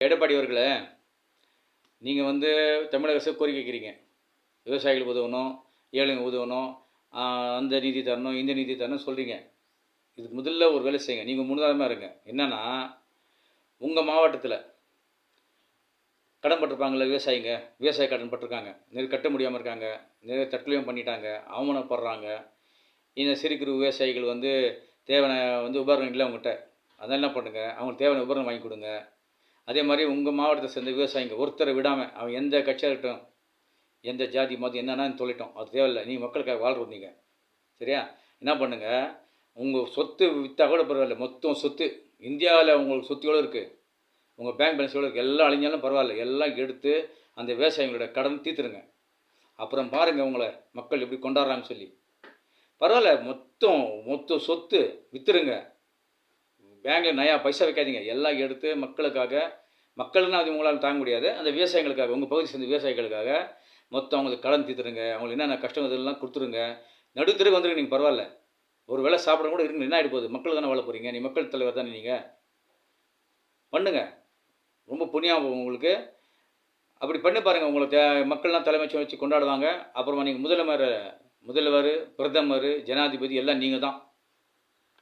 எடப்பாடி அவர்களே நீங்கள் வந்து தமிழக அரசு கோரிக்கை வைக்கிறீங்க. விவசாயிகளுக்கு உதவணும் ஏழைங்க உதவணும் அந்த நிதி தரணும் இந்த நிதி தரணும் சொல்கிறீங்க இதுக்கு முதல்ல ஒரு வேலை செய்யுங்க. நீங்கள் முன்னுதாரணமாக இருங்க. என்னென்னா உங்கள் மாவட்டத்தில் கடன் பட்டிருப்பாங்கள்ல விவசாயிங்க விவசாய கடன் பட்டிருக்காங்க. நிறைய கட்ட முடியாமல் இருக்காங்க நிறைய தற்கொலையும் பண்ணிட்டாங்க அவமானப்படுறாங்க. இந்த சிறு குறு விவசாயிகள் வந்து தேவையான வந்து உபகரணம் இல்லை அவங்ககிட்ட. அதெல்லாம் என்ன பண்ணுங்க. அவங்களுக்கு தேவையான உபகரணம் வாங்கி கொடுங்க. அதே மாதிரி உங்கள் மாவட்டத்தை சேர்ந்த விவசாயிங்க ஒருத்தரை விடாமல் அவன் எந்த கட்சியாக இருக்கட்டும் எந்த ஜாதி மதம் என்னென்னு சொல்லிட்டோம். அது தேவையில்லை. நீங்கள் மக்களுக்காக வாழ்றது நீங்கள் சரியா? என்ன பண்ணுங்கள் உங்கள் சொத்து விற்றா கூட பரவாயில்ல. மொத்தம் சொத்து. இந்தியாவில் உங்களுக்கு சொத்து எவ்வளோ இருக்குது உங்கள் பேங்க் பேலன்ஸ் எவ்வளோ இருக்குது எல்லாம் அழிஞ்சாலும் பரவாயில்ல. எல்லாம் எடுத்து அந்த விவசாயிகளோட கடன் தீர்த்துருங்க. அப்புறம் பாருங்கள் உங்களை மக்கள் எப்படி கொண்டாடுறாங்கன்னு சொல்லி. பரவாயில்ல. மொத்தம் மொத்தம் சொத்து விற்றுருங்க பேங்கில் நயா பைசா வைக்காதீங்க. எல்லாம் எடுத்து மக்களுக்காக மக்கள்னா அது உங்களால் தாங்க முடியாது. அந்த விவசாயிகளுக்காக உங்கள் பகுதி சேர்ந்த விவசாயிகளுக்காக மொத்தம் அவங்களுக்கு கடன் தீர்த்துருங்க. அவங்களுக்கு என்னென்ன கஷ்டம் இதெல்லாம் கொடுத்துருங்க. நடுத்தருக்கு வந்துருங்க நீங்கள் பரவாயில்ல. ஒரு வேளை சாப்பிட கூட இருங்க என்ன ஆகிட்டு போகுது? மக்கள் தானே வாழ போகிறீங்க நீ மக்கள் தலைவர் தானே நீங்கள் பண்ணுங்க. ரொம்ப புண்ணியம் உங்களுக்கு. அப்படி பண்ணி பாருங்கள் உங்களை தே மக்கள்லாம் தலைமைச்சு வச்சு கொண்டாடுவாங்க. அப்புறமா நீங்கள் முதலமைச்சர் முதல்வர் பிரதமர் ஜனாதிபதி எல்லாம் நீங்கள் தான்